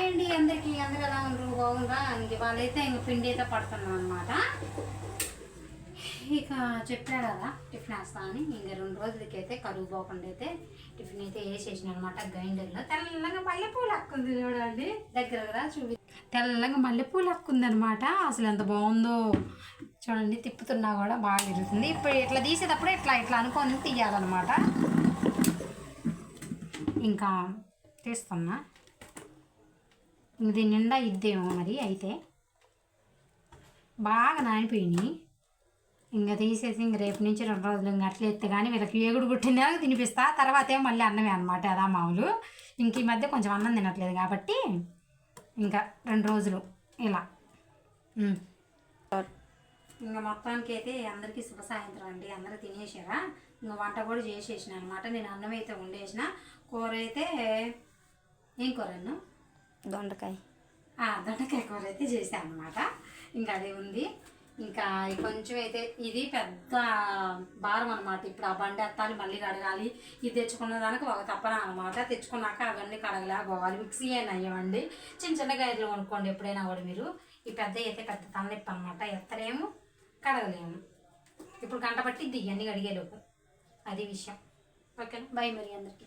Hi అండి అందరికి అందరు ఎలా ఉండరు బాగుందా ఇంక వాళ్ళైతే ఇంక పిండి అయితే పడుతున్నాం అనమాట ఇక చెప్పా కదా టిఫిన్ వేస్తా అని. ఇంక రెండు రోజులకి అయితే కరువు పోకుండా అయితే టిఫిన్ అయితే వేసేసిన అనమాట గ్రైండర్లో. తెల్లంగా మల్లెపూలు హక్కుంది చూడండి. దగ్గర కదా చూపి తెల్లగా మల్లెపూలు హక్కుంది అనమాట అసలు ఎంత బాగుందో చూడండి తిప్పుతున్నా కూడా బాగా తిరుగుతుంది. ఇప్పుడు ఇట్లా తీసేటప్పుడు ఇట్లా ఇట్లా అనుకొని తీయాలన్నమాట. ఇంకా తీస్తున్నా. ఇంక దీని నిండా ఇద్దేమో మరి అయితే. బాగా నానిపోయినాయి. ఇంకా తీసేసి ఇంక రేపు నుంచి రెండు రోజులు ఇంకా అట్లా ఎత్తే కానీ వీళ్ళకి ఏగుడు గుట్టిన తినిపిస్తా. తర్వాత ఏమో మళ్ళీ అన్నమే అనమాట అదా మామూలు. ఇంక ఈ మధ్య కొంచెం అన్నం తినట్లేదు కాబట్టి ఇంకా రెండు రోజులు ఇలా. ఇంకా మొత్తానికి అయితే అందరికీ శుభ సాయంత్రం అండి. అందరూ తినేసారా? ఇంకా వంట కూడా చేసేసిన అనమాట నేను అన్నం అయితే వండేసిన. కూర అయితే ఏం కూర అన్నం? దొండకాయ. దొండకాయ కూర అయితే చేశాను అనమాట ఇంకా అది ఉంది. ఇంకా కొంచెం అయితే ఇది పెద్ద భారం అనమాట ఇప్పుడు ఆ బండి ఎత్తాలి మళ్ళీ కడగాలి. ఇది తెచ్చుకున్న దానికి ఒక తప్పన అనమాట తెచ్చుకున్నాక అవన్నీ కడగలే పోవాలి మిక్సీ అయినా అయ్యవండి చిన్న చిన్న గైడ్లు కొనుక్కోండి ఎప్పుడైనా కూడా మీరు. ఈ పెద్ద అయితే పెద్ద తలనొప్పి అనమాట ఎత్తలేము కడగలేము. ఇప్పుడు గంట పట్టి ఇవన్నీ కడిగేలోపు. అది విషయం. ఓకేనా? బై మరి అందరికీ.